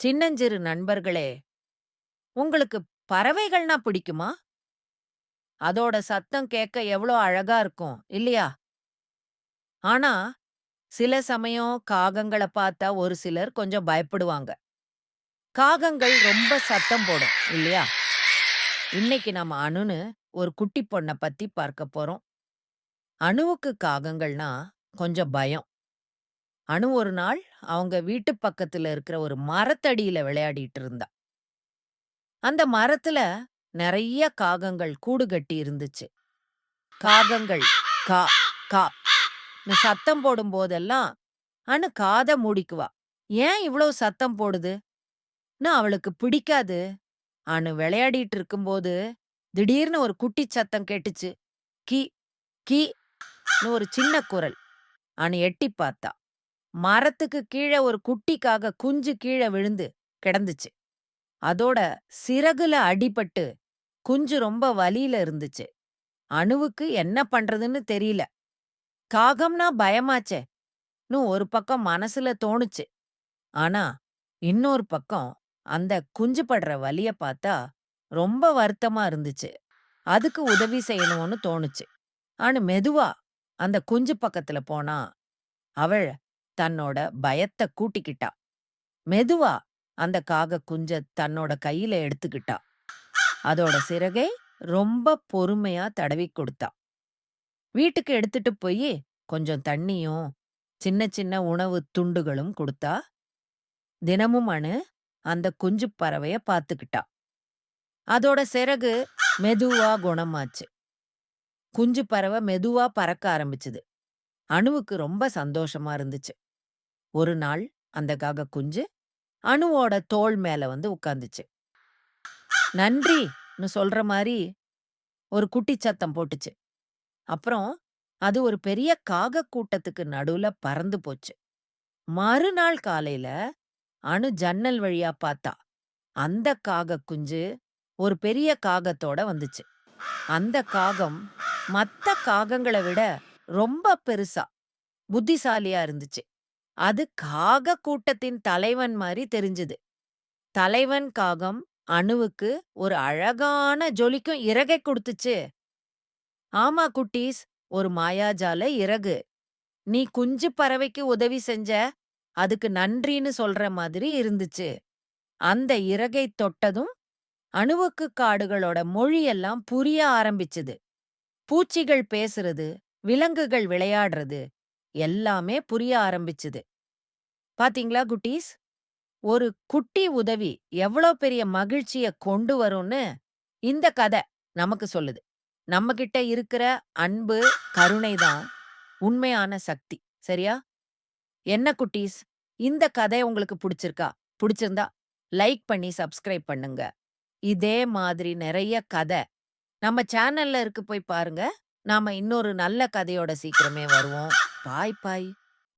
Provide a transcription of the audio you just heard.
சின்னஞ்சிறு நண்பர்களே, உங்களுக்கு பறவைகள்னா பிடிக்குமா? அதோட சத்தம் கேட்க எவ்ளோ அழகா இருக்கும், இல்லையா? ஆனா, சில சமயம் காகங்கள பார்த்தா ஒரு சிலர் கொஞ்சம் பயப்படுவாங்க. காகங்கள் ரொம்ப சத்தம் போடும், இல்லையா? இன்னைக்கு நம்ம அணுன்னு ஒரு குட்டி பொண்ண பத்தி பார்க்க போறோம். அணுவுக்கு காகங்கள்னா கொஞ்சம் பயம். அணு ஒரு நாள் அவங்க வீட்டு பக்கத்துல இருக்கிற ஒரு மரத்தடியில விளையாடிட்டு இருந்தா. அந்த மரத்துல நிறைய காகங்கள் கூடு கட்டி இருந்துச்சு. காகங்கள் கா கா சத்தம் போடும் போதெல்லாம் அணு காத மூடிக்குவா. ஏன் இவ்ளோ சத்தம் போடுது? நான் அவளுக்கு பிடிக்காது. அணு விளையாடிட்டு இருக்கும்போது திடீர்னு ஒரு குட்டி சத்தம் கேட்டுச்சு. கி கீ ஒரு சின்ன குரல். அணு எட்டிப் பார்த்தா. மரத்துக்கு கீழ ஒரு குட்டிக்காக குஞ்சு கீழ விழுந்து கிடந்துச்சு. அதோட சிறகுல அடிபட்டு குஞ்சு ரொம்ப வலியில இருந்துச்சு. அணுவுக்கு என்ன பண்றதுன்னு தெரியல. காகம்னா பயமாச்சே ன்னு ஒரு பக்கம் மனசுல தோணுச்சு. ஆனா, இன்னொரு பக்கம் அந்த குஞ்சு படுற வலிய பார்த்தா ரொம்ப வருத்தமா இருந்துச்சு. அதுக்கு உதவி செய்யணும்னு தோணுச்சு. ஆனு மெதுவா அந்த குஞ்சு பக்கத்துல போனா, அவள் தன்னோட பயத்த கூட்டிக்கிட்டா. மெதுவா அந்த காக குஞ்ச தன்னோட கையில எடுத்துக்கிட்டா. அதோட சிறகை ரொம்ப பொறுமையா தடவிக் கொடுத்தா. வீட்டுக்கு எடுத்துட்டு போயி கொஞ்சம் தண்ணியும், சின்ன சின்ன உணவு துண்டுகளும் கொடுத்தா தினமும் அணு அந்த குஞ்சு பறவைய பார்த்துக்கிட்டா. அதோட சிறகு மெதுவா குணமாச்சு. குஞ்சு பறவை மெதுவா பறக்க ஆரம்பிச்சுது. அணுவுக்கு ரொம்ப சந்தோஷமா இருந்துச்சு. ஒரு நாள் அந்த காக குஞ்சு அணுவோட தோள் மேல வந்து உட்கார்ந்துச்சு. நன்றின்னு சொல்ற மாதிரி ஒரு குட்டி சத்தம் போட்டுச்சு. அப்புறம் அது ஒரு பெரிய காகக் கூட்டத்துக்கு நடுவுல பறந்து போச்சு. மறுநாள் காலையில அணு ஜன்னல் வழியா பார்த்தா. அந்த காக குஞ்சு ஒரு பெரிய காகத்தோட வந்துச்சு. அந்த காகம் மத்த காகங்கள விட ரொம்ப பெருசா, புத்திசாலியா இருந்துச்சு. அது காகக் கூட்டத்தின் தலைவன் மாதிரி தெரிஞ்சது. தலைவன் காகம் அணுவுக்கு ஒரு அழகான ஜொலிக்கும் இறகை குடுத்துச்சு. ஆமா குட்டீஸ், ஒரு மாயாஜால இறகு. நீ குஞ்சு பறவைக்கு உதவி செஞ்ச, அதுக்கு நன்றின்னு சொல்ற மாதிரி இருந்துச்சு. அந்த இறகை தொட்டதும் அணுவுக்கு காடுகளோட மொழியெல்லாம் புரிய ஆரம்பிச்சுது. பூச்சிகள் பேசுறது, விலங்குகள் விளையாடுறது எல்லாமே புரிய ஆரம்பிச்சுது. பாத்தீங்களா குட்டீஸ்? ஒரு குட்டி உதவி எவ்ளோ பெரிய மகிழ்ச்சிய கொண்டு வரும்னு இந்த கதை நமக்கு சொல்லுது. நம்மகிட்ட இருக்கிற அன்பு, கருணை தான் உண்மையான சக்தி. சரியா? என்ன குட்டீஸ்? இந்த கதை உங்களுக்கு புடிச்சிருக்கா? புடிச்சிருந்தா லைக் பண்ணி சப்ஸ்கிரைப் பண்ணுங்க. இதே மாதிரி நிறைய கதை நம்ம சேனல்ல இருக்கு போய் பாருங்க. நாம இன்னொரு நல்ல கதையோட சீக்கிரமே வருவோம். பாய் பாய்.